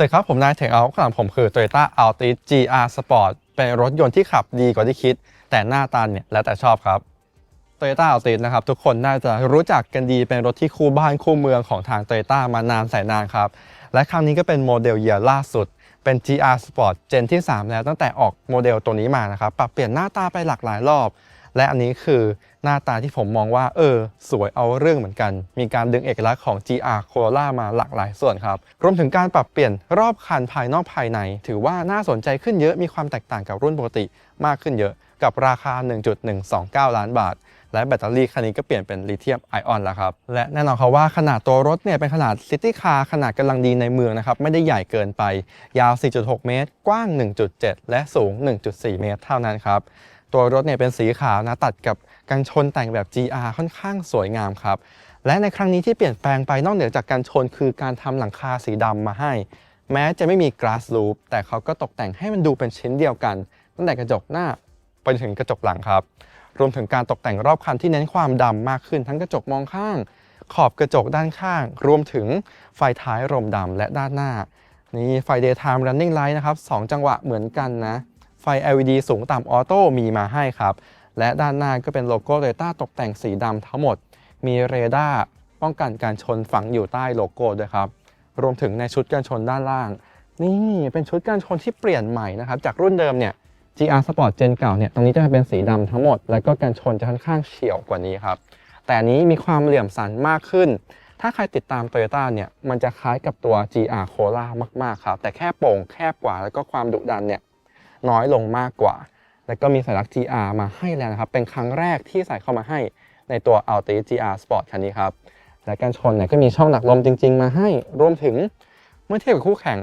สวัสดีครับ ผมนายเถงเอาข้างหลังผมคือ Toyota Altis GR Sport เป็นรถยนต์ที่ขับดีกว่าที่คิด แต่หน้าตาเนี่ยแล้วแต่ชอบครับ Toyota Altis นะครับ ทุกคนน่าจะรู้จักกันดีเป็นรถที่คู่บ้านคู่เมืองของทาง Toyota มานานแสนนานครับ และครั้งนี้ก็เป็นโมเดลเยียร์ล่าสุด เป็น GR Sport Gen ที่ 3 แล้วตั้งแต่ออกโมเดลตัวนี้มานะครับ ปรับเปลี่ยนหน้าตาไปหลากหลายรอบ และอันนี้คือหน้าตาที่ผมมองว่า เออ สวยเอาเรื่องเหมือนกัน มีการดึงเอกลักษณ์ของ GR Corolla มาหลากหลายส่วนครับ รวมถึงการปรับเปลี่ยนรอบคันภายนอกภายใน ถือว่าน่าสนใจขึ้นเยอะมีความแตกต่างกับรุ่นปกติมากขึ้นเยอะ กับราคา 1.129 ล้านบาทและแบตเตอรี่คันนี้ก็เปลี่ยนเป็นลิเธียมไอออนแล้วครับ และแน่นอนครับว่าขนาดตัวรถเนี่ยเป็นขนาดซิตี้คาร์ขนาดกำลังดีในเมืองนะครับ ไม่ได้ใหญ่เกินไป ยาว 4.6 เมตร กว้าง 1.7 และสูง 1.4 เมตรเท่านั้นครับ ตัวรถเนี่ยเป็นสีขาวนะตัดกับกันชนแต่งแบบ GR ค่อนข้างสวยงามครับ และในครั้งนี้ที่เปลี่ยนแปลงไปนอกเหนือจากการชนคือการทำหลังคาสีดำมาให้ แม้จะไม่มี glass roof แต่เขาก็ตกแต่งให้มันดูเป็นชิ้นเดียวกัน ตั้งแต่กระจกหน้าไปถึงกระจกหลังครับ รวมถึงการตกแต่งรอบคันที่เน้นความดำมากขึ้นทั้งกระจกมองข้าง ขอบกระจกด้านข้าง รวมถึงไฟท้ายรมดำและด้านหน้า นี่ไฟ daytime running light นะครับ 2 จังหวะเหมือนกันนะ ไฟ LED สูงต่ำออโต้มีมาให้ครับ และด้านหน้าก็เป็นโลโก้ Toyota ตกแต่งสีดำทั้งหมด มีเรดาร์ป้องกันการชนฝังอยู่ใต้โลโก้ด้วยครับ รวมถึงในชุดกันชนด้านล่าง นี่เป็นชุดกันชนที่เปลี่ยนใหม่นะครับ จากรุ่นเดิมเนี่ย GR Sport Gen เก่าเนี่ยตรงนี้จะเป็นสีดำทั้งหมด แล้วก็กันชนจะค่อนข้างเฉียวกว่านี้ครับ แต่นี้มีความเหลี่ยมสันมากขึ้น ถ้าใครติดตาม Toyota เนี่ยมันจะคล้ายกับตัว GR Corolla มากๆครับแต่แค่โป่งแคบกว่าแล้วก็ความดุดันเนี่ย น้อยลงมากกว่า แล้วก็มีสัญลักษณ์ GR มาให้แล้วนะครับ เป็นครั้งแรกที่ใส่เข้ามาให้ในตัว Altis GR Sport คันนี้ครับ และการชนเนี่ยก็มีช่องหนักลมจริง ๆ มาให้ รวมถึงเมื่อเทียบกับคู่แข่ง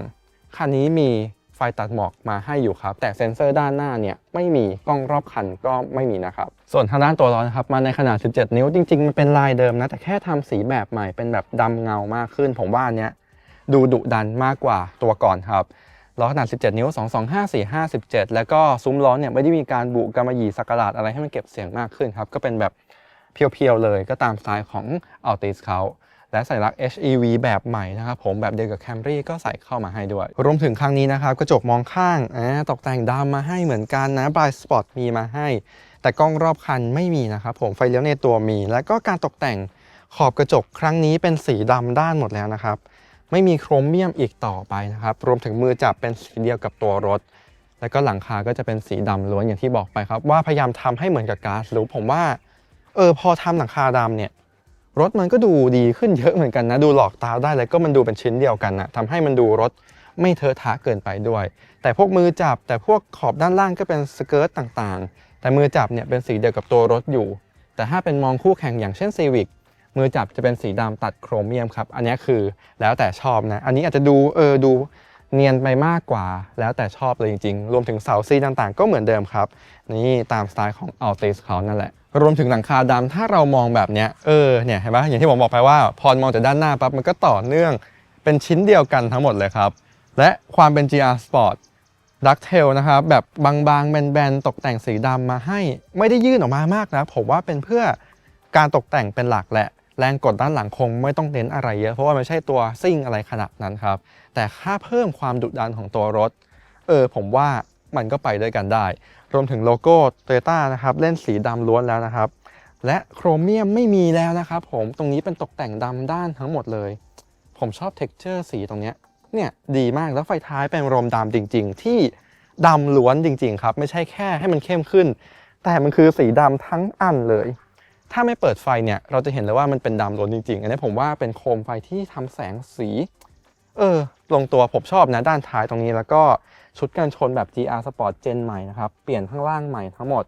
คันนี้มีไฟตัดหมอกมาให้อยู่ครับ แต่เซ็นเซอร์ด้านหน้าเนี่ยไม่มีกล้องรอบคันก็ไม่มีนะครับ ส่วนทางด้านตัวล้อนะครับมาในขนาด 17 นิ้วจริงๆ มันเป็นลายเดิมนะ แต่แค่ทำสีแบบใหม่เป็นแบบดำเงามากขึ้น ผมว่าเนี้ยดูดุดันมากกว่าตัวก่อนครับ ล้อขนาด 17 นิ้ว 2 2 5 4 5 17 แล้วก็ซุ้มล้อเนี่ยไม่ได้มีการบุกำมะหยี่สักหลาดอะไรให้มันเก็บเสียงมากขึ้นครับ ก็เป็นแบบเพียวๆเลยก็ตามสไตล์ของ Altis เขาและสัญลักษณ์ HEV แบบใหม่นะครับผมแบบเดียวกับ Camry ก็ใส่เข้ามาให้ด้วย รวมถึงครั้งนี้นะครับกระจกมองข้างอ่าตกแต่งดำมาให้เหมือนกันนะ Blind Spot มีมาให้ แต่กล้องรอบคันไม่มีนะครับผมไฟเลี้ยวในตัวมี แล้วก็การตกแต่งขอบกระจกครั้งนี้เป็นสีดำด้านหมดแล้วนะครับ ไม่มีโครเมียมอีกต่อไปนะครับ รวมถึงมือจับเป็นสีเดียวกับตัวรถ แล้วก็หลังคาก็จะเป็นสีดำล้วนอย่างที่บอกไปครับ ว่าพยายามทำให้เหมือนกับก๊าซรู้ผมว่า เออพอทำหลังคาดำเนี่ย รถมันก็ดูดีขึ้นเยอะเหมือนกันนะ ดูหลอกตาได้แล้วก็มันดูเป็นชิ้นเดียวกันนะทำให้มันดูรถไม่เทอะทะเกินไปด้วย แต่พวกมือจับแต่พวกขอบด้านล่างก็เป็นสเกิร์ตต่างๆ แต่มือจับเนี่ยเป็นสีเดียวกับตัวรถอยู่ แต่ถ้าเป็นมองคู่แข่งอย่างเช่น Civic มือจับจะเป็นสีดำตัดโครเมียมครับ อันนี้คือแล้วแต่ชอบนะ อันนี้อาจจะดูเออดูเนียนไปมากกว่า แล้วแต่ชอบเลยจริงๆ รวมถึงเสาซีต่างๆ ก็เหมือนเดิมครับ นี่ตามสไตล์ของ Altis เขานั่นแหละ รวมถึงหลังคาดำถ้าเรามองแบบเนี้ยเออเนี่ยเห็นปะอย่างที่ผมบอกไปว่า พอมองจากด้านหน้าปั๊บมันก็ต่อเนื่องเป็นชิ้นเดียวกันทั้งหมดเลยครับ และความเป็น GR Sport ดักเทลนะครับแบบบางๆ แบนๆ ตกแต่งสีดำมาให้ ไม่ได้ยื่นออกมามากนะ ผมว่าเป็นเพื่อการตกแต่งเป็นหลักแหละ แรงกดด้านหลังคงไม่ต้องเน้นอะไรเยอะ เพราะว่าไม่ใช่ตัวซิ่งอะไรขนาดนั้นครับ แต่ค่าเพิ่มความดุดันของตัวรถ เออผมว่ามันก็ไปด้วยกันได้ รวมถึงโลโก้ Toyota นะครับเล่นสีดำล้วนแล้วนะครับ และโครเมียมไม่มีแล้วนะครับผมตรงนี้เป็นตกแต่งดำด้านทั้งหมดเลย ผมชอบเท็กเจอร์สีตรงนี้เนี่ยดีมากแล้วไฟท้ายเป็นรมดำจริง ๆ ที่ดำล้วนจริง ๆ ครับ ไม่ใช่แค่ให้มันเข้มขึ้น แต่มันคือสีดำทั้งอันเลย ถ้าไม่เปิดไฟเนี่ยเราจะเห็นเลยว่ามันเป็นดำล้วนจริงๆ อันนี้ผมว่าเป็นโคมไฟที่ทำแสงสี เออ ลงตัวผมชอบนะด้านท้ายตรงนี้แล้วก็ชุดกันชนแบบ GR Sport Gen ใหม่นะครับ เปลี่ยนข้างล่างใหม่ทั้งหมด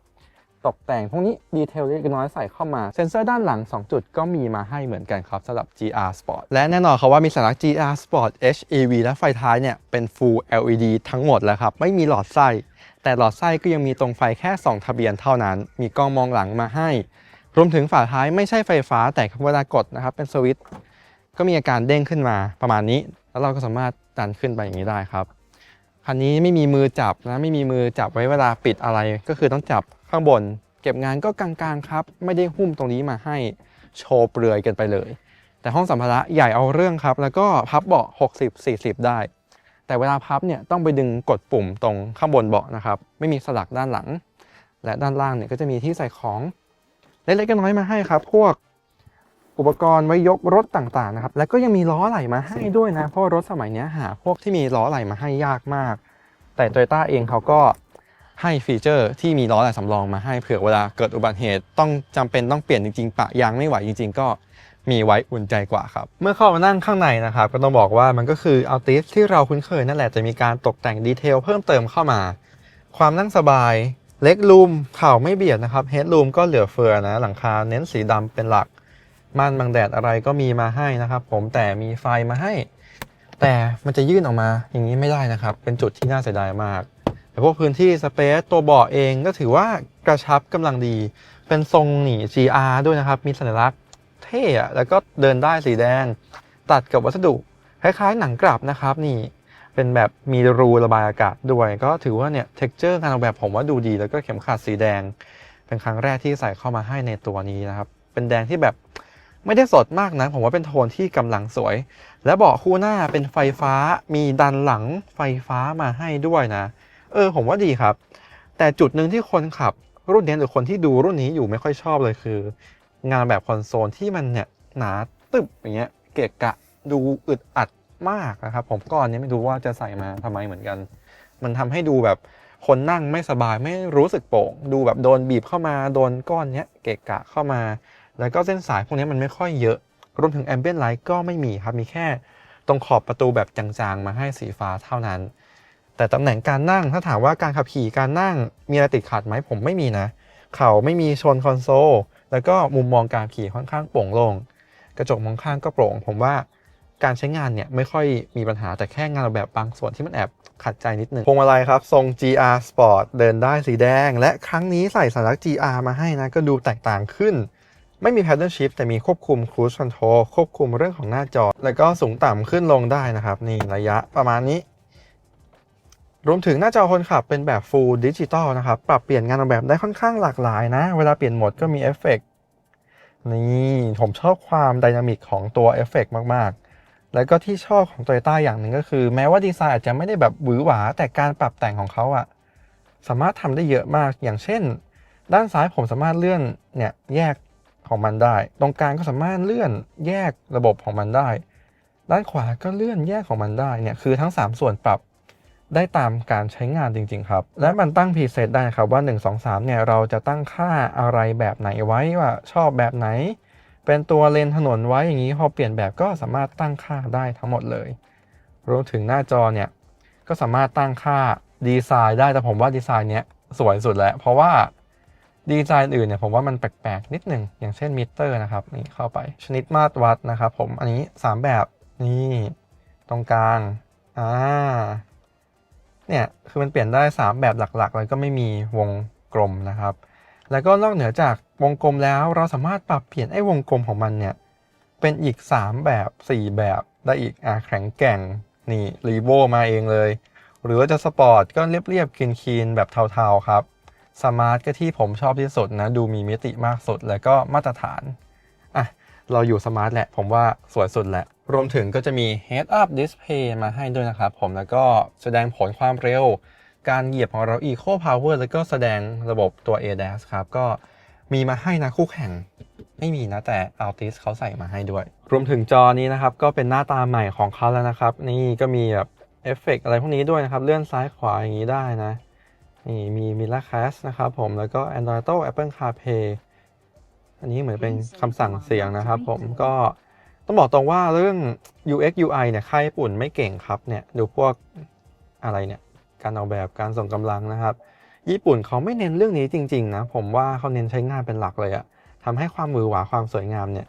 ตกแต่งพวกนี้ดีเทลเล็กน้อยใส่เข้ามา เซ็นเซอร์ด้านหลัง 2 จุดก็มีมาให้เหมือนกันครับสำหรับ GR Sport และแน่นอนครับว่ามีสัญลักษณ์ GR Sport HEV และไฟท้ายเนี่ยเป็น Full LED ทั้งหมดแล้วครับ ไม่มีหลอดไส้แต่หลอดไส้ก็ยังมีตรงไฟแค่ 2 ทะเบียนเท่านั้น มีกล้องมองหลังมาให้ รวมถึงฝาท้ายไม่ใช่ไฟฟ้าแต่เวลากดนะครับเป็นสวิตช์ก็มีอาการเด้งขึ้นมาประมาณนี้ แล้วเราก็สามารถดันขึ้นไปอย่างนี้ได้ครับคันนี้ไม่มีมือจับนะไม่มีมือจับไว้เวลาปิดอะไร ก็คือต้องจับข้างบน เก็บงานก็กลางๆครับ ไม่ได้หุ้มตรงนี้มาให้โชว์เปลือยกันไปเลย แต่ห้องสัมภาระใหญ่เอาเรื่องครับ แล้วก็พับเบาะ 60 40 ได้ แต่เวลาพับเนี่ยต้องไปดึงกดปุ่มตรงข้างบนเบาะนะครับไม่มีสลักด้านหลัง และด้านล่างเนี่ยก็จะมีที่ใส่ของ เล็กๆน้อยๆมาให้ครับ พวกอุปกรณ์ไว้ยกรถต่างๆนะครับ แล้วก็ยังมีล้อไหลมาให้ด้วยนะ เพราะว่ารถสมัยเนี้ยหาพวกที่มีล้อไหลมาให้ยากมาก แต่ t o y ต้าเองเขาก็ให้ฟีเจอร์ที่มีล้อไหลสำรองมาให้เผื่อเวลาเกิดอุบัติเหตุต้องจำเป็นต้องเปลี่ยนจริงๆ ปะยางไม่ไหวจริง ๆ ก็มีไว้อุ่นใจกว่าครับ เมื่อเข้ามานั่งข้างในนะครับ ก็ต้องบอกว่ามันก็คืออัลติสที่เราคุ้นเคยนั่นแหละจะมีการตกแต่งดีเทลเพิ่มเติมเข้ามา ความนั่งสบาย เล็กรูมเข่าไม่เบียดนะครับเฮดรูมก็เหลือเฟือนะ หลังคาเน้นสีดำเป็นหลัก ม่านบังแดดอะไรก็มีมาให้นะครับ ผมแต่มีไฟมาให้ แต่มันจะยื่นออกมาอย่างนี้ไม่ได้นะครับ เป็นจุดที่น่าเสียดายมาก แต่พวกพื้นที่สเปซตัวเบาะเองก็ถือว่ากระชับกำลังดี เป็นทรงหนี GR ด้วยนะครับ มีสัญลักษณ์เท่อะแล้วก็เดินได้สีแดง ตัดกับวัสดุคล้ายๆหนังกลับนะครับนี่ เป็นแบบมีรูระบายอากาศด้วย ก็ถือว่าเนี่ยเท็กเจอร์งานออกแบบผมว่าดูดี แล้วก็เข็มขัดสีแดง เป็นครั้งแรกที่ใส่เข้ามาให้ในตัวนี้นะครับ เป็นแดงที่แบบไม่ได้สดมากนะ ผมว่าเป็นโทนที่กำลังสวย และเบาะคู่หน้าเป็นไฟฟ้ามีดันหลังไฟฟ้ามาให้ด้วยนะ เออ ผมว่าดีครับ แต่จุดหนึ่งที่คนขับรุ่นนี้หรือคนที่ดูรุ่นนี้อยู่ไม่ค่อยชอบเลยคือ งานแบบคอนโซลที่มันเนี่ยหนาตึบอย่างเงี้ยเกะกะดูอึดอัด มากนะครับ ผมก่อนนี้ไม่รู้ว่าจะใส่มาทำไมเหมือนกัน มันทำให้ดูแบบคนนั่งไม่สบายไม่รู้สึกโป่ง ดูแบบโดนบีบเข้ามาโดนก้อนเนี้ยเกะกะเข้ามา แล้วก็เส้นสายพวกนี้มันไม่ค่อยเยอะ รวมถึงแอมเบียนไลท์ก็ไม่มีครับมีแค่ตรงขอบประตูแบบจางๆ มาให้สีฟ้าเท่านั้น แต่ตำแหน่งการนั่งถ้าถามว่าการขับขี่การนั่งมีอะไรติดขัดไหมผมไม่มีนะ เข่าไม่มีชนคอนโซลแล้วก็มุมมองการขี่ค่อนข้างโปร่งโล่งกระจกมองข้างก็โปร่ง ผมว่า การใช้งานเนี่ยไม่ค่อยมีปัญหาแต่แค่งานออกแบบบางส่วนที่มันแอบขัดใจนิดนึงพวงมาลัยครับทรง GR Sport เดินได้สีแดง และครั้งนี้ใส่สัญลักษณ์ GR มาให้นะก็ดูแตกต่างขึ้น ไม่มี paddle shift แต่มีควบคุม cruise control ควบคุมเรื่องของหน้าจอ แล้วก็สูงต่ำขึ้นลงได้นะครับ นี่ระยะประมาณนี้ รวมถึงหน้าจอคนขับเป็นแบบ Full Digital นะครับ ปรับเปลี่ยนงานออกแบบได้ค่อนข้างหลากหลายนะ เวลาเปลี่ยนโหมดก็มีเอฟเฟกต์นี่ผมชอบความไดนามิกของตัวเอฟเฟกต์มากๆ แล้วก็ที่ชอบของ Toyota อย่างหนึ่งก็คือ แม้ว่าดีไซน์อาจจะไม่ได้แบบหวือหวา แต่การปรับแต่งของเขาอะสามารถทำได้เยอะมาก อย่างเช่น ด้านซ้ายผมสามารถเลื่อนเนี่ยแยกของมันได้ ตรงกลางก็สามารถเลื่อนแยกระบบของมันได้ ด้านขวาก็เลื่อนแยกของมันได้เนี่ยคือทั้ง 3 ส่วนปรับได้ตามการใช้งานจริง ๆ ครับ และมันตั้งพรีเซตได้ครับว่า 1 2 3เนี่ยเราจะตั้งค่าอะไรแบบไหนไว้ว่าชอบแบบไหน เป็นตัวเลนถนนไว้อย่างนี้พอเปลี่ยนแบบก็สามารถตั้งค่าได้ทั้งหมดเลย รวมถึงหน้าจอเนี่ยก็สามารถตั้งค่าดีไซน์ได้แต่ผมว่าดีไซน์เนี้ยสวยสุดแล้ว เพราะว่าดีไซน์อื่นเนี่ยผมว่ามันแปลกๆนิดหนึ่งอย่างเช่นมิเตอร์นะครับนี่เข้าไปชนิดมาตรวัดนะครับผมอันนี้ 3 แบบนี่ตรงกลางอ่าเนี่ยคือมันเปลี่ยนได้ 3 แบบหลักๆ แล้วก็ไม่มีวงกลมนะครับ แล้วก็นอกเหนือจากวงกลมแล้วเราสามารถปรับเปลี่ยนไอ้วงกลมของมันเนี่ยเป็นอีก 3 แบบ 4 แบบได้อีกอะแข็งแกร่งนี่รีโวมาเองเลย หรือว่าจะสปอร์ตก็เรียบๆคีนๆแบบเทาๆครับสมาร์ทก็ที่ผมชอบที่สุดนะ ดูมีมิติมากสุดแล้วก็มาตรฐานอะเราอยู่สมาร์ทแหละ ผมว่าสวยสุดแหละ รวมถึงก็จะมี Head Up Display มาให้ด้วยนะครับผมแล้วก็แสดงผลความเร็ว การเหยียบของเรา Eco Power แล้วก็แสดงระบบตัว ADAS ครับ ก็มีมาให้นะคู่แข่ง ไม่มีนะแต่ Altis เขาใส่มาให้ด้วย รวมถึงจอนี้นะครับ ก็เป็นหน้าตาใหม่ของเขาแล้วนะครับ นี่ก็มีแบบเอฟเฟกอะไรพวกนี้ด้วยนะครับ เลื่อนซ้ายขวาอย่างนี้ได้นะนี่มี Mirror Cast นะครับผมแล้วก็ Android Auto Apple CarPlay อันนี้เหมือนเป็นคำสั่งเสียงนะครับผมก็ต้องบอกตรงว่าเรื่อง UX UI เนี่ยค่ายญี่ปุ่นไม่เก่งครับเนี่ยดูพวกอะไรเนี่ย การออกแบบการส่งกำลังนะครับ ญี่ปุ่นเขาไม่เน้นเรื่องนี้จริงๆนะผมว่าเขาเน้นใช้งานเป็นหลักเลยอะทำให้ความมือหวาความสวยงามเนี่ย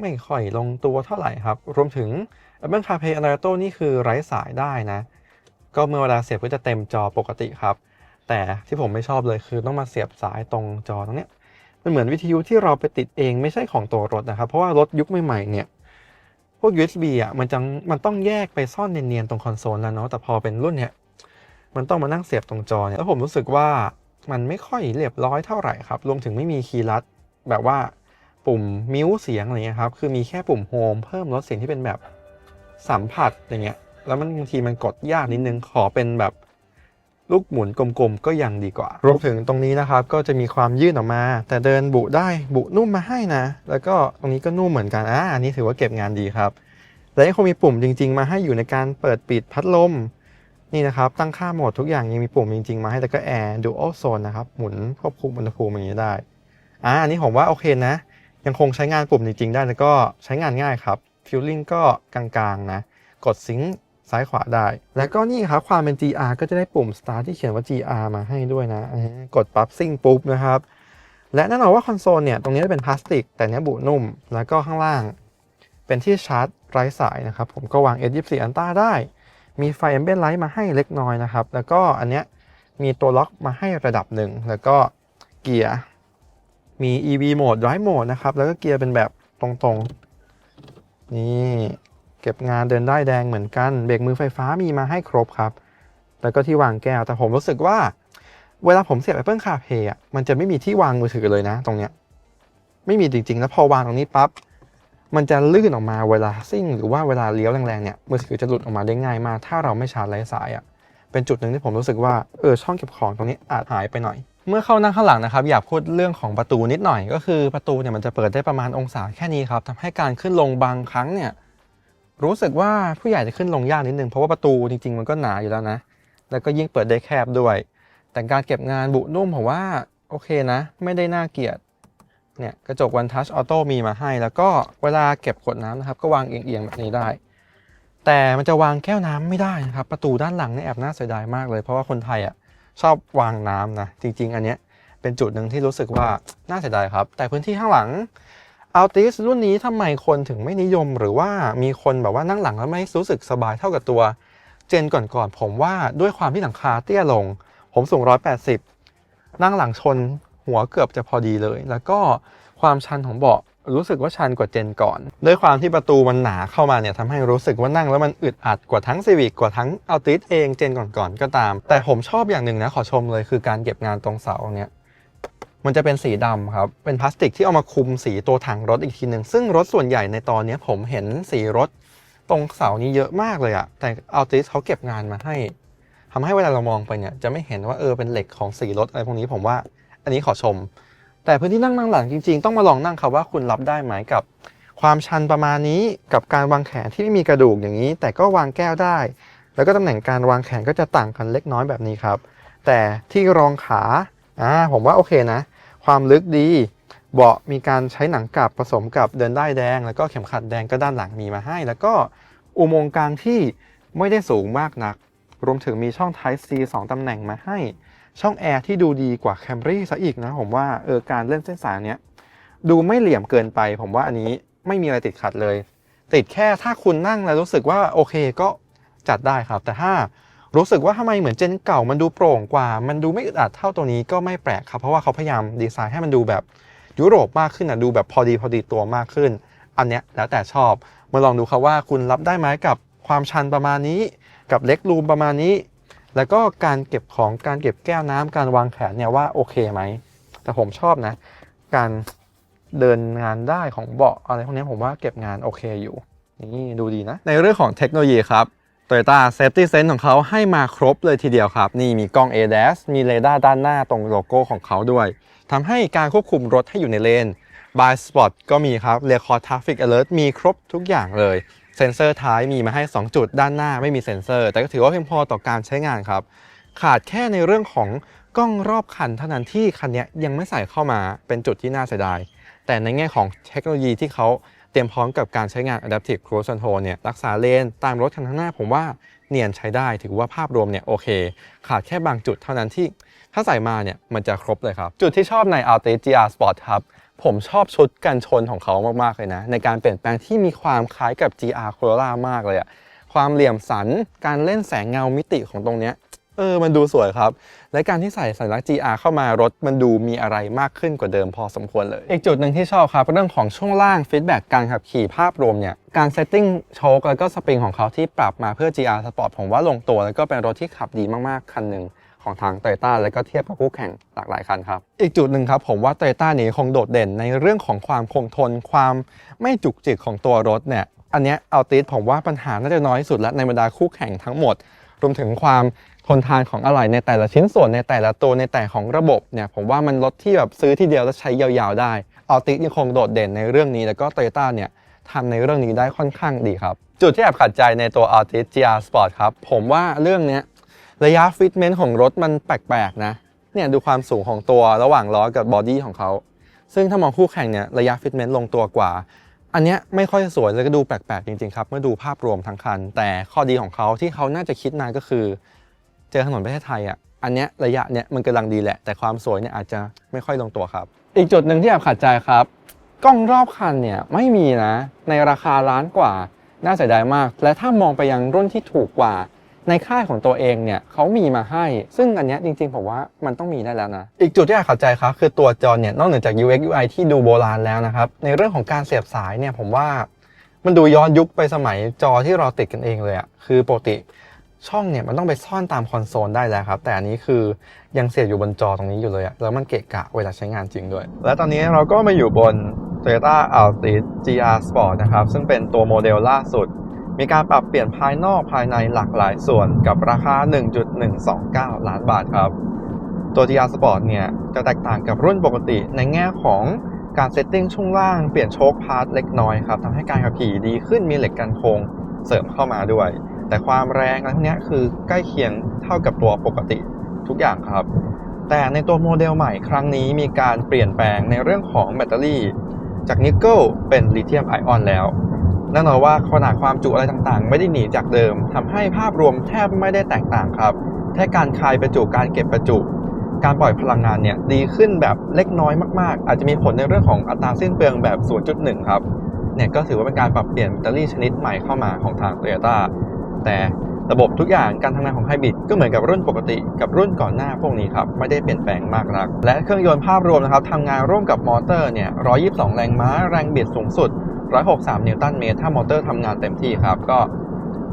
ไม่ค่อยลงตัวเท่าไหร่ครับ รวมถึง Apple CarPlay and Auto นี่คือไร้สายได้นะ ก็เมื่อเวลาเสียบก็จะเต็มจอปกติครับ แต่ที่ผมไม่ชอบเลยคือต้องมาเสียบสายตรงจอตรงเนี้ยมันเหมือนวิทยุที่เราไปติดเองไม่ใช่ของตัวรถนะครับ เพราะว่ารถยุคใหม่ๆเนี่ยพวก USB อะมันจังมันต้องแยกไปซ่อนเนียนๆตรงคอนโซลแล้วเนาะแต่พอเป็นรุ่นเนี้ย มันต้องมานั่งเสียบตรงจอเนี่ยแล้วผมรู้สึกว่ามันไม่ค่อยเรียบร้อยเท่าไหร่ครับ รวมถึงไม่มีคีย์ลัด แบบว่าปุ่มมิวเสียงอะไรเงี้ยครับ คือมีแค่ปุ่มโฮมเพิ่มลดเสียงที่เป็นแบบสัมผัสอย่างเงี้ย แล้วมันบางทีมันกดยากนิดนึง ขอเป็นแบบลูกหมุนกลมๆ ก็ยังดีกว่า รวมถึงตรงนี้นะครับ ก็จะมีความยืดออกมา แต่เดินบุได้บุนุ่มมาให้นะ แล้วก็ตรงนี้ก็นุ่มเหมือนกันอ่าอันนี้ถือว่าเก็บงานดีครับ และยังคงมีปุ่มจริง ๆ มาให้อยู่ในการเปิดปิดพัดลม นี่นะครับ ตั้งค่าโหมดทุกอย่างยังมีปุ่มจริง ๆ มาให้แล้วก็แอร์ดูโอโซนนะครับ หมุนควบคุมอุณหภูมิอย่างนี้ได้อ่าอันนี้ผมว่าโอเคนะ ยังคงใช้งานปุ่มจริง ๆ ได้แล้วก็ใช้งานง่ายครับฟิลลิ่งก็กลางๆนะ กดซิงค์ซ้ายขวาได้ แล้วก็นี่ครับความเป็น GR ก็จะได้ปุ่ม start ที่เขียนว่า GR มาให้ด้วยนะ กดปั๊บซิ่งปุ๊บนะครับ และแน่นอนว่าคอนโซลเนี่ย ตรงนี้เป็นพลาสติก แต่เนี้ยบุนุ่ม แล้วก็ข้างล่าง เป็นที่ชาร์จไร้สายนะครับ ผมก็วาง S24 Ultra ได้ มีไฟ Ambient Light มาให้เล็กน้อยนะครับ แล้วก็อันเนี้ยมีตัวล็อกมาให้ระดับหนึ่ง แล้วก็เกียร์มี EV Mode Drive Mode นะครับ แล้วก็เกียร์เป็นแบบตรงๆ นี่เก็บงานเดินได้แดงเหมือนกัน เบรกมือไฟฟ้ามีมาให้ครบครับ แล้วก็ที่วางแก้ว แต่ผมรู้สึกว่า เวลาผมเสียบ Apple CarPlay อะ มันจะไม่มีที่วางมือถือเลยนะ ตรงเนี้ย ไม่มีจริงๆ แล้วพอวางตรงนี้ปั๊บ มันจะลื่นออกมาเวลาซิ่งหรือว่าเวลาเลี้ยวแรงๆเนี่ยมือถือจะหลุดออกมาได้ง่ายมาก ถ้าเราไม่ชาร์จไร้สายอะเป็นจุดหนึ่งที่ผมรู้สึกว่าเออช่องเก็บของตรงนี้อาจหายไปหน่อย เมื่อเข้านั่งข้างหลังนะครับอยากพูดเรื่องของประตูนิดหน่อย ก็คือประตูเนี่ยมันจะเปิดได้ประมาณองศาแค่นี้ครับทำให้การขึ้นลงบางครั้งเนี่ยรู้สึกว่าผู้ใหญ่จะขึ้นลงยากนิดนึงเพราะว่าประตูจริง ๆ มันก็หนาอยู่แล้วนะ แล้วก็ยิ่งเปิดได้แคบด้วย แต่การเก็บงานบุนุ่มผมว่าโอเคนะ ไม่ได้น่าเกลียด เนี่ยกระจก One Touch Auto มีมาให้ แล้วก็เวลาเก็บขวดน้ำนะครับ ก็วางเอียงๆแบบนี้ได้ แต่มันจะวางแก้วน้ำไม่ได้นะครับ ประตูด้านหลังเนี่ยแอบน่าเสียดายมากเลย เพราะว่าคนไทยอะชอบวางน้ำนะจริง ๆ อันเนี้ยเป็นจุดหนึ่งที่รู้สึกว่าน่าเสียดายครับ แต่พื้นที่ข้างหลัง a l t i s รุ่นนี้ทำไมคนถึงไม่นิยม หรือว่ามีคนแบบว่านั่งหลังแล้วไม่รู้สึกสบายเท่ากับตัว เจนก่อนๆผมว่าด้วยความที่หลังคาเตี้ยลง ผมสูง 180 นั่งหลังชน หัวเกือบจะพอดีเลย แล้วก็ความชันของเบาะรู้สึกว่าชันกว่าเจนก่อน ด้วยความที่ประตูมันหนาเข้ามาเนี่ยทำให้รู้สึกว่านั่งแล้วมันอึดอัดกว่าทั้ง Civic กว่าทั้ง Altis เองเจนก่อนๆก็ตาม แต่ผมชอบอย่างหนึ่งนะขอชมเลยคือการเก็บงานตรงเสาเนี่ยมันจะเป็นสีดำครับ เป็นพลาสติกที่เอามาคุมสีตัวถังรถอีกทีหนึ่งซึ่งรถส่วนใหญ่ในตอนนี้ผมเห็นสีรถตรงเสานี้เยอะมากเลยอะแต่ Altis เขาเก็บงานมาให้ทำให้เวลาเรามองไปเนี่ยจะไม่เห็นว่าเออเป็นเหล็กของสีรถอะไรพวกนี้ผมว่า อันนี้ขอชม แต่พื้นที่นั่งนั่งหลังจริง ๆ ต้องมาลองนั่งครับว่าคุณรับได้ไหมกับ ความชันประมาณนี้กับการวางแขนที่ไม่มีกระดูกอย่างนี้ แต่ก็วางแก้วได้ แล้วก็ตำแหน่งการวางแขนก็จะต่างกันเล็กน้อยแบบนี้ครับ แต่ที่รองขาอ่าผมว่าโอเคนะ ความลึกดีเบาะมีการใช้หนังกลับผสมกับเดินได้แดง แล้วก็เข็มขัดแดงก็ด้านหลังมีมาให้ แล้วก็อุโมงค์กลางที่ไม่ได้สูงมากนัก รวมถึงมีช่อง Type C 2ตำแหน่งมาให้ ช่องแอร์ที่ดูดีกว่า Camry ซะอีกนะผมว่าเออการเล่นเส้นสายเนี้ยดูไม่เหลี่ยมเกินไป ผมว่าอันนี้ไม่มีอะไรติดขัดเลย ติดแค่ถ้าคุณนั่งแล้วรู้สึกว่าโอเคก็จัดได้ครับ แต่ถ้ารู้สึกว่าทำไมเหมือนเจนเก่ามันดูโปร่งกว่า มันดูไม่อึดอัดเท่าตัวนี้ก็ไม่แปลกครับ เพราะว่าเขาพยายามดีไซน์ให้มันดูแบบยุโรปมากขึ้นนะดูแบบพอดีพอดีตัวมากขึ้น อันเนี้ยแล้วแต่ชอบมาลองดูครับว่าคุณรับได้ไหมกับความชันประมาณนี้ กับเล็กรูมประมาณนี้ แล้วก็การเก็บของการเก็บแก้วน้ำการวางแขนเนี่ยว่าโอเคไหม แต่ผมชอบนะ การเดินงานได้ของเบาะอะไรพวกนี้ผมว่าเก็บงานโอเคอยู่นี่ดูดีนะ ในเรื่องของเทคโนโลยีครับ Toyota Safety Sense ของเขาให้มาครบเลยทีเดียวครับ นี่มีกล้อง ADAS มีเรดาร์ด้านหน้าตรงโลโก้ของเขาด้วยทำให้การควบคุมรถให้อยู่ในเลน Blind Spot ก็มีครับ Record Traffic Alert มีครบทุกอย่างเลย เซ็นเซอร์ท้ายมีมาให้ 2 จุดด้านหน้าไม่มีเซ็นเซอร์ แต่ก็ถือว่าเพียงพอต่อการใช้งานครับ ขาดแค่ในเรื่องของกล้องรอบคันเท่านั้นที่คันนี้ยังไม่ใส่เข้ามาเป็นจุดที่น่าเสียดาย แต่ในแง่ของเทคโนโลยีที่เขาเตรียมพร้อมกับการใช้งาน Adaptive Cruise Control เนี่ยรักษาเลนตามรถคันข้างหน้าผมว่าเนียนใช้ได้ถือว่าภาพรวมเนี่ยโอเค ขาดแค่บางจุดเท่านั้นที่ถ้าใส่มาเนี่ยมันจะครบเลยครับ จุดที่ชอบใน Altis GR Sport ครับ ผมชอบชุดกันชนของเขามากๆเลยนะ ในการเปลี่ยนแปลงที่มีความคล้ายกับ GR Corolla มากเลยอะความเหลี่ยมสันการเล่นแสงเงามิติของตรงเนี้ยเออ มันดูสวยครับ และการที่ใส่สัญลักษณ์ GR เข้ามารถมันดูมีอะไรมากขึ้นกว่าเดิมพอสมควรเลย อีกจุดหนึ่งที่ชอบครับเรื่องของช่วงล่างฟีดแบ็กการขับขี่ภาพรวมเนี่ยการเซตติ้งโชคแล้วก็สปริงของเขาที่ปรับมาเพื่อ GR Sport ผมว่าลงตัวแล้วก็เป็นรถที่ขับดีมากๆ คันหนึ่ง ของทาง t o y ต้าแล้วก็เทียบกับคู่แข่งหลากหลายคันครับ อีกจุดหนึ่งครับผมว่า t o y ต้านี้คงโดดเด่นในเรื่องของความคงทน ความไม่จุกจิกของตัวรถเนี่ยอันนี้ยอัลติสผมว่าปัญหาน่าจะน้อยที่สุดแล้วในบรรดาคู่แข่งทั้งหมด รวมถึงความทนทานของอะไหล่ในแต่ละชิ้นส่วนในแต่ละตัวในแต่ของระบบเนี่ยผมว่ามันรถที่แบบซื้อทีเดียวแล้วใช้ยาวๆได้อัลติสยังคงโดดเด่นในเรื่องนี้แล้วก็โตโยต้าเนี่ยทำในเรื่องนี้ได้ค่อนข้างดีครับ จุดที่แอบขัดใจในตัว Altis GR Sport ครับ ผมว่าเรื่องเนี้ย ระยะฟิตเมนต์ของรถมันแปลกๆนะเนี่ยดูความสูงของตัวระหว่างล้อกับบอดี้ของเขา ซึ่งถ้ามองคู่แข่งเนี่ยระยะฟิตเมนต์ลงตัวกว่า อันเนี้ยไม่ค่อยสวยแล้วก็ดูแปลกๆจริงๆครับเมื่อดูภาพรวมทั้งคัน แต่ข้อดีของเขาที่เขาน่าจะคิดนาก็คือ เจอถนนประเทศไทยอะอันเนี้ยระยะเนี้ยมันกำลังดีแหละ แต่ความสวยเนี่ยอาจจะไม่ค่อยลงตัวครับ อีกจุดหนึ่งที่แอบขัดใจครับกล้องรอบคันเนี่ยไม่มีนะในราคาล้านกว่าน่าเสียดายมาก และถ้ามองไปยังรุ่นที่ถูกกว่า ในค่ายของตัวเองเนี่ยเขามีมาให้ ซึ่งอันเนี้ยจริงๆผมว่ามันต้องมีได้แล้วนะ อีกจุดที่อยากขัดใจครับคือตัวจอเนี่ยนอกเหนือจาก UX UI ที่ดูโบราณแล้วนะครับ ในเรื่องของการเสียบสายเนี่ยผมว่ามันดูย้อนยุคไปสมัยจอที่เราติดกันเองเลยอะคือปกติช่องเนี่ยมันต้องไปซ่อนตามคอนโซลได้แล้วครับ แต่อันนี้คือยังเสียบอยู่บนจอตรงนี้อยู่เลยอะแล้วมันเกะกะเวลาใช้งานจริงด้วย และตอนนี้เราก็มาอยู่บน Toyota Altis GR Sport นะครับซึ่งเป็นตัวโมเดลล่าสุด มีการปรับเปลี่ยนภายนอกภายในหลากหลายส่วนกับราคา 1.129 ล้านบาทครับ ตัว GR Sport เนี่ยจะแตกต่างกับรุ่นปกติในแง่ของการเซตติ้งช่วงล่างเปลี่ยนโชคพาร์ทเล็กน้อยครับทำให้การขับขี่ดีขึ้นมีเหล็กกันโค้งเสริมเข้ามาด้วย แต่ความแรงอะไรพวกนี้คือใกล้เคียงเท่ากับตัวปกติทุกอย่างครับ แต่ในตัวโมเดลใหม่ครั้งนี้มีการเปลี่ยนแปลงในเรื่องของแบตเตอรี่ จากนิกเกิลเป็นลิเธียมไอออนแล้ว แน่นอนว่าขนาดความจุอะไรต่างๆ ไม่ได้หนีจากเดิมทำให้ภาพรวมแทบไม่ได้แตกต่างครับแค่การคายประจุการเก็บประจุ การปล่อยพลังงานเนี่ยดีขึ้นแบบเล็กน้อยมากๆ อาจจะมีผลในเรื่องของอัตราสิ้นเปลืองแบบ 0.1 ครับเนี่ยก็ถือว่าเป็นการปรับเปลี่ยนแบตเตอรี่ชนิดใหม่เข้ามาของทาง Toyota แต่ระบบทุกอย่างการทำงานของไฮบริดก็เหมือนกับรุ่นปกติกับรุ่นก่อนหน้าพวกนี้ครับ ไม่ได้เปลี่ยนแปลงมากนัก และเครื่องยนต์ภาพรวมนะครับทำงานร่วมกับมอเตอร์เนี่ย 122 แรงม้า แรงบิดสูงสุด 163 นิวตันเมตร ถ้ามอเตอร์ทำงานเต็มที่ครับ ก็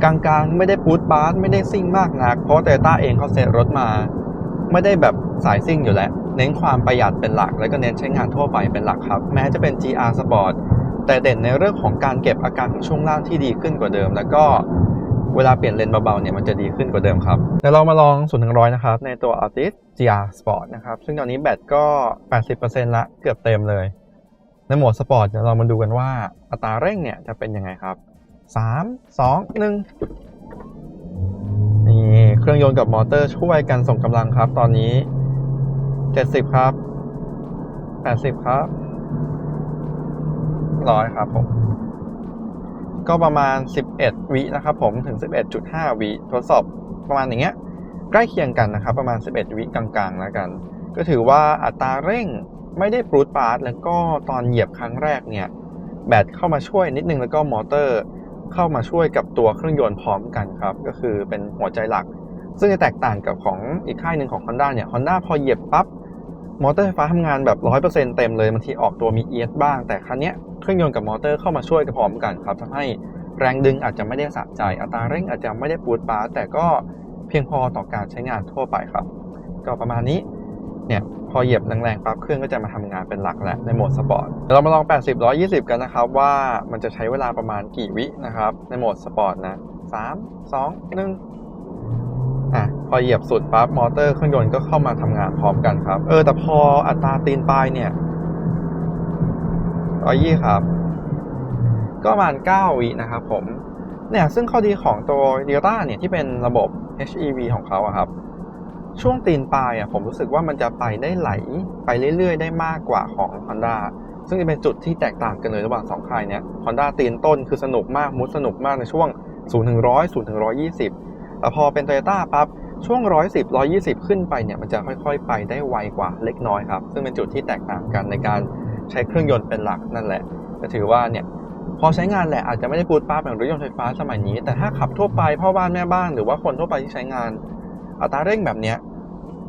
กลางๆ ไม่ได้ปูดบาร์ไม่ได้ซิ่งมากนัก เพราะโตต้าเองเขาเซตรถมา ไม่ได้แบบสายซิ่งอยู่แล้ว เน้นความประหยัดเป็นหลัก แล้วก็เน้นใช้งานทั่วไปเป็นหลักครับ แม้จะเป็น GR Sport แต่เด่นในเรื่องของการเก็บอาการของช่วงล่างที่ดีขึ้นกว่าเดิม แล้วก็เวลาเปลี่ยนเลนเบาๆเนี่ยมันจะดีขึ้นกว่าเดิมครับเดี๋ยวเรามาลอง0ูนย์ถึงร้อยนะครับในตัว Altis GR Sport นะครับซึ่งตอนนี้แบตก็ 80%ละเกือบเต็มเลย ในโหมดสปอร์ตเดี๋ยวเรามาดูกันว่าอัตราเร่งเนี่ยจะเป็นยังไงครับ 3 2 1 นี่ เครื่องยนต์กับมอเตอร์ช่วยกันส่งกำลังครับ ตอนนี้ 70 ครับ 80 ครับร้อยครับผม ก็ประมาณ 11 วินะครับผมถึง 11.5 วิทดสอบประมาณอย่างเงี้ยใกล้เคียงกันนะครับ ประมาณ 11 วิกลางๆแล้วกัน ก็ถือว่าอัตราเร่ง ไม่ได้ปรูดปาร์ตแล้วก็ตอนเหยียบครั้งแรกเนี่ยแบตเข้ามาช่วยนิดนึงแล้วก็มอเตอร์เข้ามาช่วยกับตัวเครื่องยนต์พร้อมกันครับ ก็คือเป็นหัวใจหลัก ซึ่งจะแตกต่างกับของอีกค่ายหนึ่งของ Honda เนี่ย Honda พอเหยียบปั๊บมอเตอร์ไฟฟ้าทำงานแบบ 100%เต็มเลยบางทีออกตัวมีเอียดบ้าง แต่ครั้งเนี้ยเครื่องยนต์กับมอเตอร์เข้ามาช่วยกันพร้อมกันครับทำให้แรงดึงอาจจะไม่ได้สะใจ อัตราเร่งอาจจะไม่ได้ปูดปาร์ตแต่ก็เพียงพอต่อการใช้งานทั่วไปครับ ก็ประมาณนี้เนี่ย พอเหยียบแรงๆปั๊บเครื่องก็จะมาทำงานเป็นหลักแหละในโหมดสปอร์ตเดี๋ยวเรามาลอง 80 120 กันนะครับ ว่ามันจะใช้เวลาประมาณกี่วินะครับ ในโหมดสปอร์ตนะ 3 2 1อะพอเหยียบสุดปั๊บมอเตอร์เครื่องยนต์ก็เข้ามาทำงานพร้อมกันครับ เออแต่พออัตราตีนปลายเนี่ย120ครับ ก็ประมาณ 9 วินะครับผม เนี่ยซึ่งข้อดีของตัว Toyota เนี่ยที่เป็นระบบ HEV ของเขาอะครับ ช่วงตีนปลายอะผมรู้สึกว่ามันจะไปได้ไหลไปเรื่อยๆ ได้มากกว่าของ Honda ซึ่งจะเป็นจุดที่แตกต่างกันเลยระหว่าง2ค่ายเนี้ย Honda ตีนต้นคือสนุกมากมุดสนุกมากในช่วง0ถึง100 0ถึง120 แต่พอเป็น Toyota ปั๊บช่วง 110 120 ขึ้นไปเนี่ยมันจะค่อยๆ ไปได้ไวกว่าเล็กน้อยครับ ซึ่งเป็นจุดที่แตกต่างกันในการใช้เครื่องยนต์เป็นหลักนั่นแหละก็ถือว่าเนี่ยพอใช้งานแหละอาจจะไม่ได้ปูดป้าแบบรถยนต์ไฟฟ้าสมัยนี้ แต่ถ้าขับทั่วไปพ่อบ้านแม่บ้านหรือว่าคนทั่วไปที่ใช้งาน อัตราเร่งแบบเนี้ย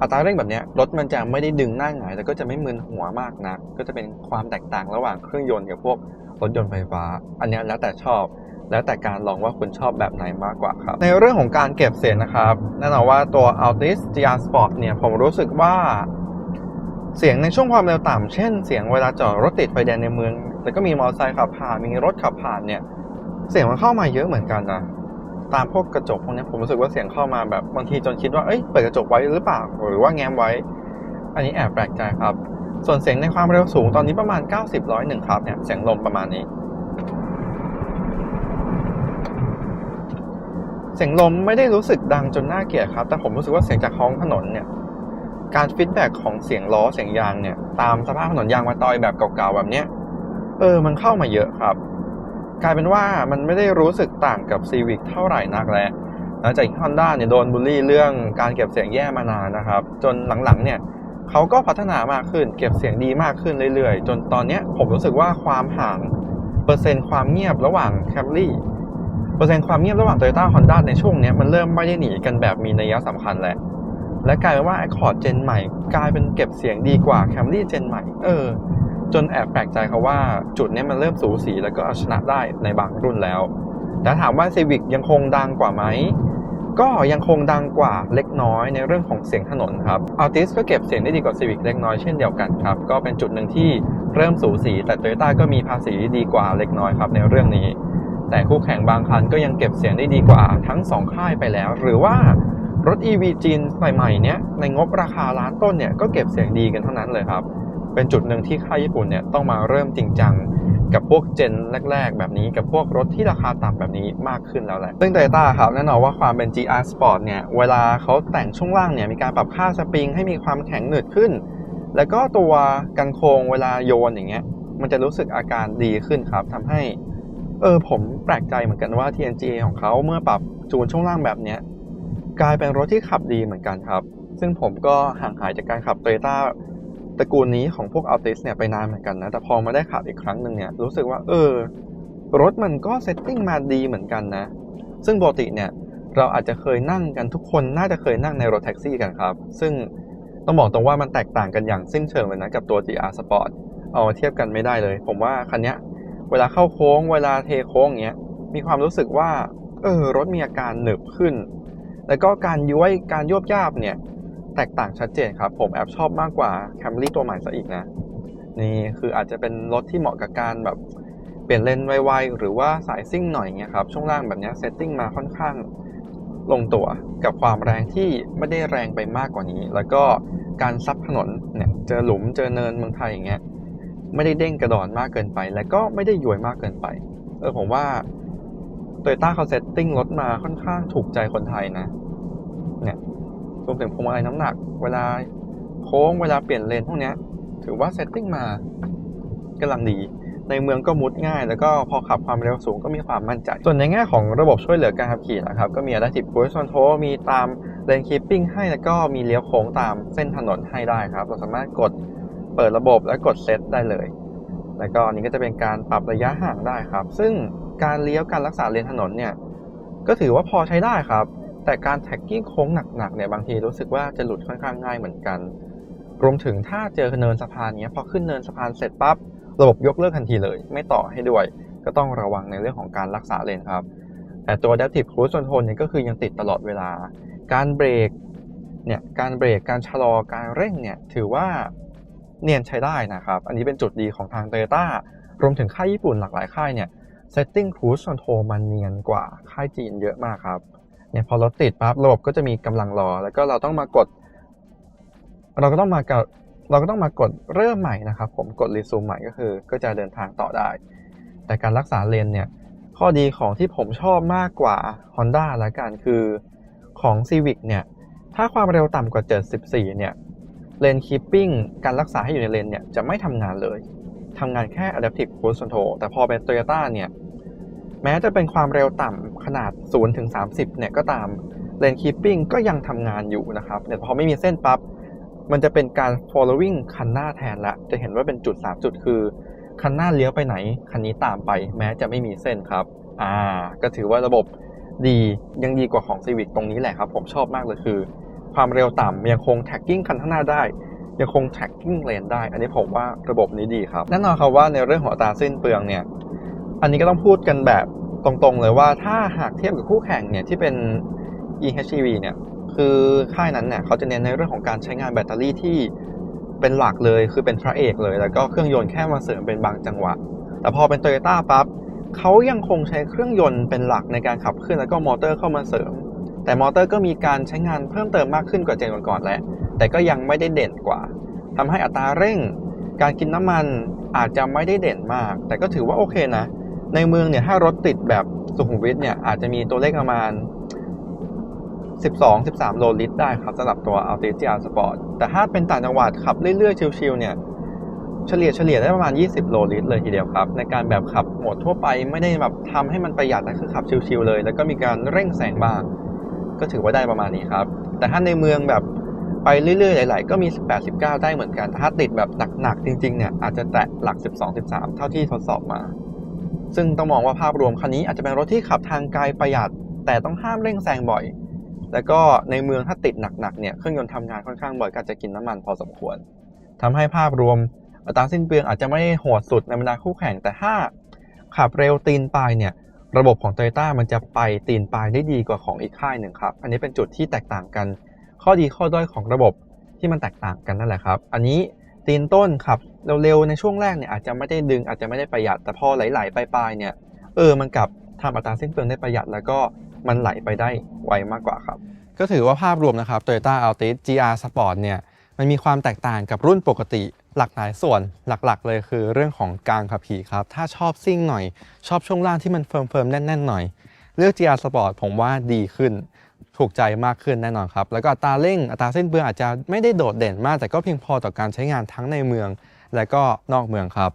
อัตราเร่งแบบนี้รถมันจะไม่ได้ดึงหน้าหงายแต่ก็จะไม่มึนหัวมากนักก็จะเป็นความแตกต่างระหว่างเครื่องยนต์กับพวกรถยนต์ไฟฟ้า อันนี้แล้วแต่ชอบ แล้วแต่การลองว่าคุณชอบแบบไหนมากกว่าครับ ในเรื่องของการเก็บเสียงนะครับแน่นอนว่าตัว Altis GR Sport เนี่ยผมรู้สึกว่า เสียงในช่วงความเร็วต่ำเช่น เสียงเวลาจอดรถติดไฟแดงในเมือง แล้วก็มีมอเตอร์ไซค์ขับผ่านมีรถขับผ่านเนี่ยเสียงมันเข้ามาเยอะเหมือนกันนะ ตามพวกกระจกพวกนี้ผมรู้สึกว่าเสียงเข้ามาแบบบางทีจนคิดว่าเอ้ยเปิดกระจกไว้หรือเปล่าหรือว่าแง้มไว้ อันนี้แอบแปลกใจครับ ส่วนเสียงในความเร็วสูงตอนนี้ประมาณ 90ร้อยหนึ่งครับเนี่ยเสียงลมประมาณนี้ เสียงลมไม่ได้รู้สึกดังจนน่าเกลียดครับ แต่ผมรู้สึกว่าเสียงจากท้องถนนเนี่ยการฟีดแบ็กของเสียงล้อเสียงยางเนี่ยตามสภาพถนนยางมาตอยแบบเก่าๆแบบเนี้ยเออมันเข้ามาเยอะครับ กลายเป็นว่ามันไม่ได้รู้สึกต่างกับ Civic เท่าไหร่นักแล้วหลังจากที่ Honda เนี่ยโดนบูลลี่เรื่องการเก็บเสียงแย่มานานนะครับ จนหลังๆเนี่ยเขาก็พัฒนามากขึ้น เก็บเสียงดีมากขึ้นเรื่อยๆ จนตอนเนี้ยผมรู้สึกว่าความห่างเปอร์เซ็นต์ความเงียบระหว่าง Camry เปอร์เซ็นต์ความเงียบระหว่าง Toyota Honda ในช่วงเนี้ยมันเริ่มไม่ได้หนีกันแบบมีนัยสำคัญแล้วและกลายเป็นว่า Accord Gen ใหม่ กลายเป็นเก็บเสียงดีกว่า Camry Gen ใหม่ เออ จนแอบแปลกใจเขาว่าจุดนี้มันเริ่มสูสีแล้วก็เอาชนะได้ในบางรุ่นแล้ว แต่ถามว่า Civic ยังคงดังกว่าไหม ก็ยังคงดังกว่าเล็กน้อยในเรื่องของเสียงถนนครับ Altis ก็เก็บเสียงได้ดีกว่า Civic เล็กน้อยเช่นเดียวกันครับ ก็เป็นจุดหนึ่งที่เริ่มสูสี แต่ Toyota ก็มีภาษีดีกว่าเล็กน้อยครับในเรื่องนี้ แต่คู่แข่งบางคันก็ยังเก็บเสียงได้ดีกว่าทั้งสองค่ายไปแล้ว หรือว่ารถ EV จีนใหม่ๆเนี้ยในงบราคาล้านต้นเนี่ยก็เก็บเสียงดีกันเท่านั้นเลยครับ เป็นจุดหนึ่งที่ค่ายญี่ปุ่นเนี่ยต้องมาเริ่มจริงจังกับพวกเจนแรก ๆ แบบนี้กับพวกรถที่ราคาต่ำแบบนี้มากขึ้นแล้วแหละ ซึ่ง Toyota ครับแน่นอนว่าความเป็น GR Sport เนี่ย เวลาเขาแต่งช่วงล่างเนี่ย มีการปรับค่าสปริงให้มีความแข็งหนืดขึ้น แล้วก็ตัวกันโครงเวลาโยนอย่างเงี้ย มันจะรู้สึกอาการดีขึ้นครับทำให้ เออ ผมแปลกใจเหมือนกันว่า TNGA ของเขาเมื่อปรับจูนช่วงล่างแบบเนี้ยกลายเป็นรถที่ขับดีเหมือนกันครับ ซึ่งผมก็ห่างหายจากการขับ Toyota ตระกูลนี้ของพวก Altis เนี่ยไปนานเหมือนกันนะ แต่พอมาได้ขับอีกครั้งหนึ่งเนี่ยรู้สึกว่าเออ รถมันก็เซตติ้งมาดีเหมือนกันนะ ซึ่งปกติเนี่ยเราอาจจะเคยนั่งกันทุกคนน่าจะเคยนั่งในรถแท็กซี่กันครับ ซึ่งต้องบอกตรงว่ามันแตกต่างกันอย่างสิ้นเชิงเลยนะกับตัว GR Sport เอามาเทียบกันไม่ได้เลย ผมว่าคันนี้เวลาเข้าโค้ง เวลาเทโค้งอย่างเงี้ยมีความรู้สึกว่าเออรถมีอาการหนึบขึ้น แล้วก็การย้วยการยวบยาบเนี่ย แตกต่างชัดเจนครับ ผมแอบชอบมากกว่า Camry ตัวใหม่ซะอีกนะ นี่คืออาจจะเป็นรถที่เหมาะกับการแบบเปลี่ยนเลนไวๆ หรือว่าสายซิ่งหน่อยเงี้ยครับ ช่วงล่างแบบนี้เซตติ้งมาค่อนข้างลงตัวกับความแรงที่ไม่ได้แรงไปมากกว่านี้ แล้วก็การซับถนนเนี่ยเจอหลุมเจอเนินเมืองไทยอย่างเงี้ยไม่ได้เด้งกระดอนมากเกินไป แล้วก็ไม่ได้ย่วยมากเกินไป เออผมว่าโตโยต้าเขาเซตติ้งรถมาค่อนข้างถูกใจคนไทยนะ เนี่ย รวมถึงพวงมาลัยน้ำหนัก เวลาโค้งเวลาเปลี่ยนเลนพวกนี้ถือว่าเซตติ้งมากำลังดี ในเมืองก็มุดง่าย แล้วก็พอขับความเร็วสูงก็มีความมั่นใจ ส่วนในแง่ของระบบช่วยเหลือการขับขี่นะครับ ก็มี Adaptive Cruise Control มีตามเลนคีปปิ้งให้แล้วก็มีเลี้ยวโค้งตามเส้นถนนให้ได้ครับ เราสามารถกดเปิดระบบและกดเซตได้เลย แล้วก็อันนี้ก็จะเป็นการปรับระยะห่างได้ครับ ซึ่งการเลี้ยวการรักษาเลนถนนเนี่ยก็ถือว่าพอใช้ได้ครับ แต่การแท็กกิ้งโค้งหนักๆเนี่ยบางทีรู้สึกว่าจะหลุดค่อนข้างง่ายเหมือนกัน รวมถึงถ้าเจอเนินสะพานเนี้ยพอขึ้นเนินสะพานเสร็จปั๊บระบบยกเลิกทันทีเลย ไม่ต่อให้ด้วย ก็ต้องระวังในเรื่องของการรักษาเลนครับ แต่ตัว Adaptive Cruise Control เนี่ยก็คือยังติดตลอดเวลา การเบรกเนี่ยการเบรกการชะลอการเร่งเนี่ยถือว่าเนียนใช้ได้นะครับ อันนี้เป็นจุดดีของทาง Toyota รวมถึงค่ายญี่ปุ่นหลากหลายค่ายเนี่ย Setting Cruise Control มันเนียนกว่าค่ายจีนเยอะมากครับ เนี่ยพอรถติดปั๊บระบบก็จะมีกำลังรอ แล้วก็เราต้องมากด เราก็ต้องมากดเราก็ต้องมากดเริ่มใหม่นะครับ ผมกดรีซูมใหม่ก็คือ ก็จะเดินทางต่อได้ แต่การรักษาเลนเนี่ยข้อดีของที่ผมชอบมากกว่า Honda ละกันคือของ Civic เนี่ยถ้าความเร็วต่ำกว่า 74 เนี่ยเลนคีปปิ้งการรักษาให้อยู่ในเลนเนี่ยจะไม่ทำงานเลยทำงานแค่ Adaptive Cruise Control แต่พอเป็น Toyota เนี่ย แม้จะเป็นความเร็วต่ำขนาด 0 ถึง 30 เนี่ยก็ตามเลนคีปปิ้งก็ยังทำงานอยู่นะครับแต่พอไม่มีเส้นปั๊บมันจะเป็นการ following คันหน้าแทนละจะเห็นว่าเป็นจุด 3 จุดคือ คันหน้าเลี้ยวไปไหน คันนี้ตามไป แม้จะไม่มีเส้นครับอ่าก็ถือว่าระบบดียังดีกว่าของ Civic ตรงนี้แหละครับ ผมชอบมากเลยคือ ความเร็วต่ำยังคง tagging คันข้างหน้าได้ ยังคง tagging เลนได้ อันนี้ผมว่าระบบนี้ดีครับแน่นอนครับว่าในเรื่องของอัตราสิ้นเปลืองเนี่ย อันนี้ก็ต้องพูดกันแบบตรงๆเลยว่าถ้าหากเทียบกับคู่แข่งเนี่ยที่เป็น EHEV เนี่ยคือค่ายนั้นเนี่ยเขาจะเน้นในเรื่องของการใช้งานแบตเตอรี่ที่เป็นหลักเลยคือเป็นพระเอกเลย แล้วก็เครื่องยนต์แค่มาเสริมเป็นบางจังหวะ แต่พอเป็น Toyota ปั๊บเขายังคงใช้เครื่องยนต์เป็นหลักในการขับเคลื่อนแล้วก็มอเตอร์เข้ามาเสริม แต่มอเตอร์ก็มีการใช้งานเพิ่มเติมมากขึ้นกว่าเจนก่อนๆแหละแต่ก็ยังไม่ได้เด่นกว่าทำให้อัตราเร่ง การกินน้ำมันอาจจะไม่ได้เด่นมาก แต่ก็ถือว่าโอเคนะ ในเมืองเนี่ยถ้ารถติดแบบสุขุมวิทเนี่ยอาจจะมีตัวเลขประมาณ 12-13 โลลิตรได้ครับสำหรับตัว Altis GR Sport แต่ถ้าเป็นต่างจังหวัดขับเรื่อยๆ ชิลๆเนี่ยเฉลี่ยเฉลี่ยได้ประมาณ 20 โลลิตรเลยทีเดียวครับ ในการแบบขับโหมดทั่วไปไม่ได้แบบทำให้มันประหยัดนะคือขับชิลๆเลย แล้วก็มีการเร่งแซงบ้าง ก็ถือว่าได้ประมาณนี้ครับ แต่ถ้าในเมืองแบบไปเรื่อยๆ หลาย ๆ ก็มี 18 19 ได้เหมือนกัน ถ้าติดแบบหนัก ๆ จริง ๆ เนี่ย อาจจะแตะหลัก 12 13 เท่าที่ทดสอบมา ซึ่งต้องมองว่าภาพรวมคันนี้อาจจะเป็นรถที่ขับทางไกลประหยัด แต่ต้องห้ามเร่งแซงบ่อย แล้วก็ในเมืองถ้าติดหนักๆเนี่ยเครื่องยนต์ทำงานค่อนข้างบ่อยก็จะกินน้ำมันพอสมควรทำให้ภาพรวมอัตราสิ้นเปลืองอาจจะไม่ได้โหดสุดในบรรดาคู่แข่งแต่ถ้าขับเร็วตีนปลายเนี่ยระบบของ Toyota มันจะไปตีนปลายได้ดีกว่าของอีกค่ายหนึ่งครับ อันนี้เป็นจุดที่แตกต่างกัน ข้อดีข้อด้อยของระบบที่มันแตกต่างกันนั่นแหละครับ อันนี้ตีนต้นขับ เร็วๆในช่วงแรกเนี่ยอาจจะไม่ได้ดึงอาจจะไม่ได้ประหยัดแต่พอไหลๆปลายๆเนี่ยเออมันกลับทำอัตราสิ้นเปลืองได้ประหยัดแล้วก็มันไหลไปได้ไวมากกว่าครับ ก็ถือว่าภาพรวมนะครับ Toyota Altis GR Sport เนี่ยมันมีความแตกต่างกับรุ่นปกติหลากหลายส่วนหลักๆ เลยคือเรื่องของการขับขี่ครับ ถ้าชอบซิ่งหน่อย ชอบช่วงล่างที่มันเฟิร์มๆแน่นๆหน่อย เลือก GR Sport ผมว่าดีขึ้น ถูกใจมากขึ้นแน่นอนครับ แล้วก็อัตราเร่งอัตราเส้นเปลืองอาจจะไม่ได้โดดเด่นมาก แต่ก็เพียงพอต่อการใช้งานทั้งในเมือง และก็นอกเมืองครับ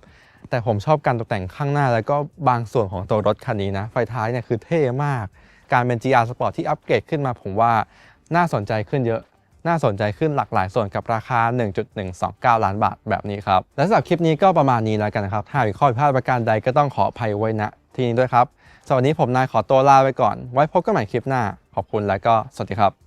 แต่ผมชอบการตกแต่งข้างหน้า แล้วก็บางส่วนของตัวรถคันนี้นะ ไฟท้ายเนี่ยคือเท่มาก การเป็น GR Sport ที่อัปเกรดขึ้นมาผมว่าน่าสนใจขึ้นเยอะน่าสนใจขึ้นหลากหลายส่วนกับราคา 1.129 ล้านบาทแบบนี้ครับ และสำหรับคลิปนี้ก็ประมาณนี้แล้วกันนะครับ ถ้ามีข้อผิดพลาดประการใดก็ต้องขออภัยไว้ณที่นี้ด้วยครับสำหรับวันนี้ผมนายขอตัวลาไปก่อน ไว้พบกันใหม่คลิปหน้า ขอบคุณและก็สวัสดีครับ